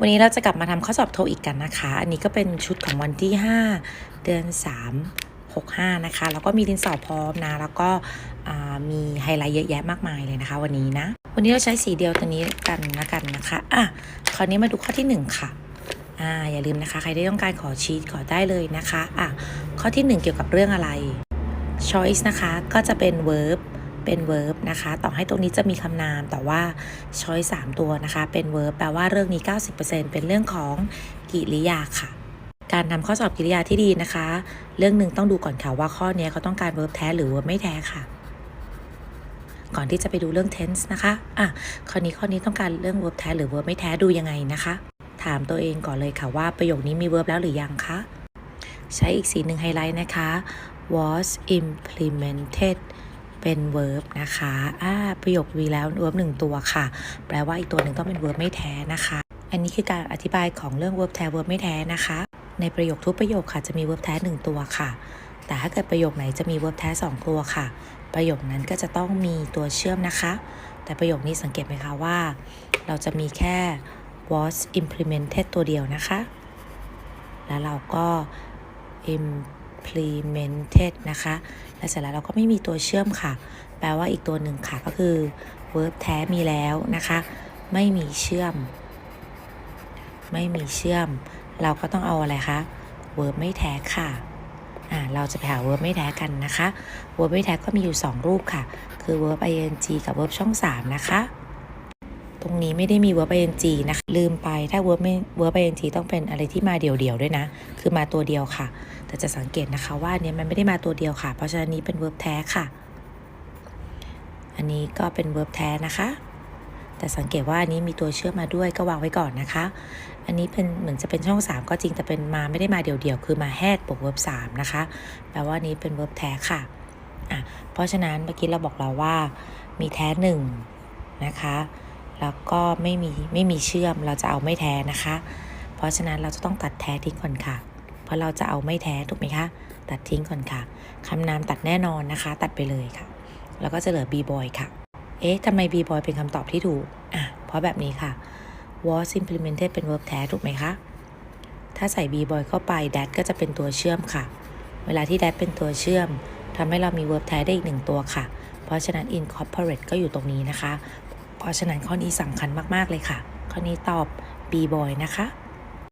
วันนี้เราจะกลับมาทำข้อสอบโทอีกกันนะคะ อันนี้ก็เป็นชุดของวันที่ 5 เดือน 3 65 นะคะ แล้วก็มีดินสอพร้อมนะ แล้วก็มีไฮไลท์เยอะแยะมากมายเลยนะคะ วันนี้นะ วันนี้เราใช้สีเดียวตัวนี้กันนะกันนะคะอะคราวนี้มาดูข้อที่ 1 ค่ะอ่าอย่าลืมนะคะ ใครที่ต้องการขอชีตขอได้เลยนะคะอะข้อที่ 1 เกี่ยวกับเรื่องอะไร choice นะคะ ก็จะเป็น verb เป็น verb นะคะ ต่อให้ตรงนี้จะมีคำนาม แต่ว่า choice 3ตัวนะคะ เป็น verb แปลว่าเรื่องนี้ 90%เป็นเรื่องของกิริยาค่ะ การทำข้อสอบกิริยาที่ดีนะคะ เรื่องหนึ่งต้องดูก่อนค่ะว่าข้อนี้เขาต้องการ verb แท้หรือ verb ไม่แท้ค่ะก่อนที่จะไปดูเรื่อง tense นะคะ อะ ข้อนี้ข้อนี้ต้องการเรื่อง verb แท้หรือ verb ไม่แท้ดูยังไงนะคะ ถามตัวเองก่อนเลยค่ะว่าประโยคนี้มี verb แล้วหรือยังคะ ใช้อีกสีหนึ่งไฮไลท์นะคะ was implemented เป็น verb นะคะอ่าประโยคมีแล้ว verb หนึ่งตัวค่ะ แปลว่าอีกตัวหนึ่งต้องเป็น verb ไม่แท้นะคะ อันนี้คือการอธิบายของเรื่อง verb แท้ verb ไม่แท้นะคะ ในประโยคทุกประโยคค่ะจะมี verb แท้หนึ่งตัวค่ะ แต่ถ้าเกิดประโยคไหนจะมี verb แท้สองตัวค่ะ ประโยคนั้นก็จะต้องมีตัวเชื่อมนะคะ แต่ประโยคนี้สังเกตไหมคะว่า เราจะมีแค่ was implemented ตัวเดียวนะคะ แล้วเราก็ implemented นะคะ และเสร็จแล้วเราก็ไม่มีตัวเชื่อมค่ะ แปลว่าอีกตัวหนึ่งค่ะก็คือ verb แท้มีแล้วนะคะ ไม่มีเชื่อม ไม่มีเชื่อม เราก็ต้องเอาอะไรคะ verb ไม่แท้ค่ะอ่าเราจะไปหา verb ไม่แท้กันนะคะ verb ไม่แท้ก็มีอยู่ 2 รูปค่ะ คือ verb ing กับ verb ช่อง 3 นะคะ ตรงนี้ไม่ได้มี verb ing นะคะลืมไปถ้า verb ไม่ verb ing ต้องเป็นอะไรที่มาเดี่ยวๆด้วยนะ คือมาตัวเดียวค่ะ แต่จะสังเกตนะคะว่าเนี้ยมันไม่ได้มาตัวเดียวค่ะ เพราะฉะนั้นนี้เป็น verb แท้ค่ะ อันนี้ก็เป็น verb แท้นะคะ แต่สังเกตว่าอันนี้มีตัวเชื่อมมาด้วยก็วางไว้ก่อนนะคะ อันนี้เป็นเหมือนจะเป็นช่อง 3 ก็จริงแต่เป็นมาไม่ได้มาเดี่ยวๆคือมาแฮดบวก verb 3นะคะแปลว่านี้เป็น verb แท้ค่ะอะเพราะฉะนั้นเมื่อกี้เราบอกเราว่ามีแท้หนึ่งนะคะ แล้วก็ไม่มีไม่มีเชื่อมเราจะเอาไม่แท้นะคะ เพราะฉะนั้นเราจะต้องตัดแท้ทิ้งก่อนค่ะ เพราะเราจะเอาไม่แท้ถูกไหมคะ ตัดทิ้งก่อนค่ะคำนามตัดแน่นอนนะคะ ตัดไปเลยค่ะ แล้วก็จะเหลือ b boy ค่ะ เอ๊ะทำไม b boy เป็นคำตอบที่ถูกอะเพราะแบบนี้ค่ะ was implemented เป็น verb แท้ถูกไหมคะ ถ้าใส่ b boy เข้าไป that ก็จะเป็นตัวเชื่อมค่ะ เวลาที่ that เป็นตัวเชื่อมทำให้เรามี verb แท้ได้อีกหนึ่งตัวค่ะ เพราะฉะนั้น incorporate ก็อยู่ตรงนี้นะคะ ราะฉะนั้นข้อนี้สำคัญมาก ๆ เลยค่ะ ข้อนี้ตอบ b boy นะคะ